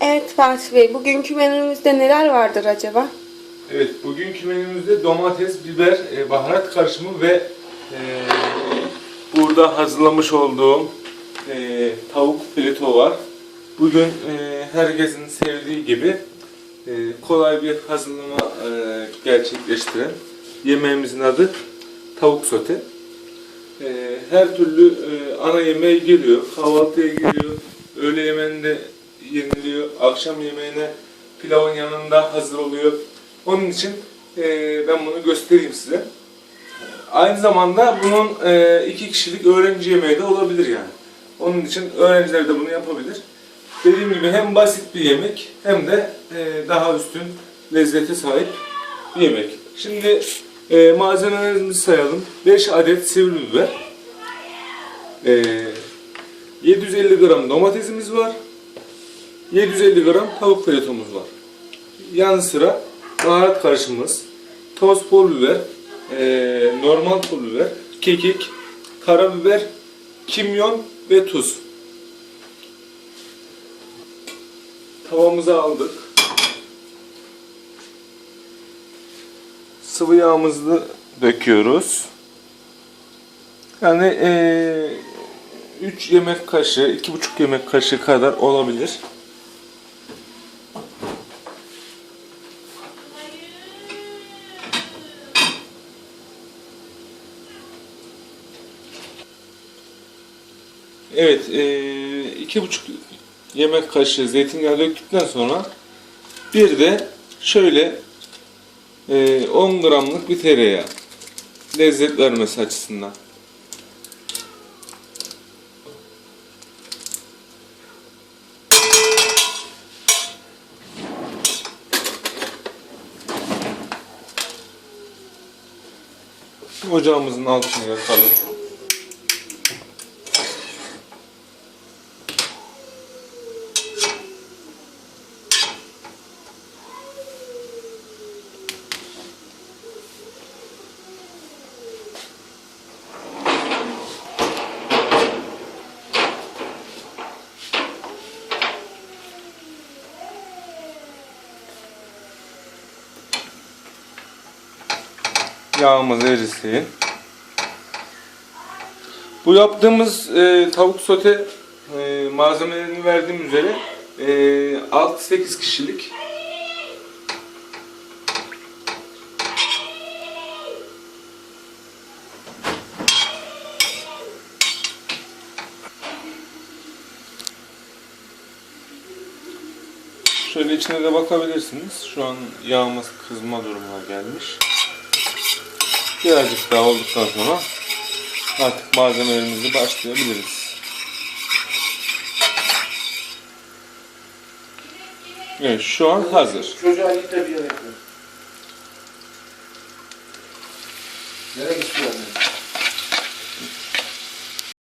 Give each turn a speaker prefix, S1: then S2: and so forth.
S1: Evet Fatih Bey, bugünkü menümüzde neler vardır acaba?
S2: Evet, bugünkü menümüzde domates, biber, e, baharat karışımı ve e, burada hazırlamış olduğum e, tavuk fileto var. Bugün e, herkesin sevdiği gibi e, kolay bir hazırlama e, gerçekleştiren yemeğimizin adı tavuk sote. E, her türlü e, ana yemeğe giriyor, kahvaltıya giriyor, öğle yemeğinde yeniliyor, akşam yemeğine pilavın yanında hazır oluyor. Onun için e, ben bunu göstereyim size. Aynı zamanda bunun e, iki kişilik öğrenci yemeği de olabilir yani. Onun için öğrenciler de bunu yapabilir. Dediğim gibi hem basit bir yemek hem de e, daha üstün lezzete sahip bir yemek. Şimdi e, malzemelerimizi sayalım. 5 adet sivri biber. E, 750 gram domatesimiz var. 750 gram tavuk filetomuz var. Yanı sıra baharat karışımımız, toz pul biber, eee, normal pul biber, kekik, karabiber, kimyon ve tuz. Tavamızı aldık. Sıvı yağımızı döküyoruz. Yani 3 yemek kaşığı, 2,5 yemek kaşığı kadar olabilir. Evet, eee, iki buçuk yemek kaşığı zeytinyağı döktükten sonra bir de şöyle eee, 10 gramlık bir tereyağı lezzet vermesi açısından. Ocağımızın altını yakalım. Yağımız erisin. Bu yaptığımız e, tavuk sote e, malzemelerini verdiğim üzere e, 6-8 kişilik Şöyle içine de bakabilirsiniz. Şu an yağımız kızma durumuna gelmiş. Birazcık daha olduktan sonra artık malzemelerimizi başlayabiliriz. Evet şu an hazır.
S3: Çocuğa git de bir yere. Nereye istiyorsun?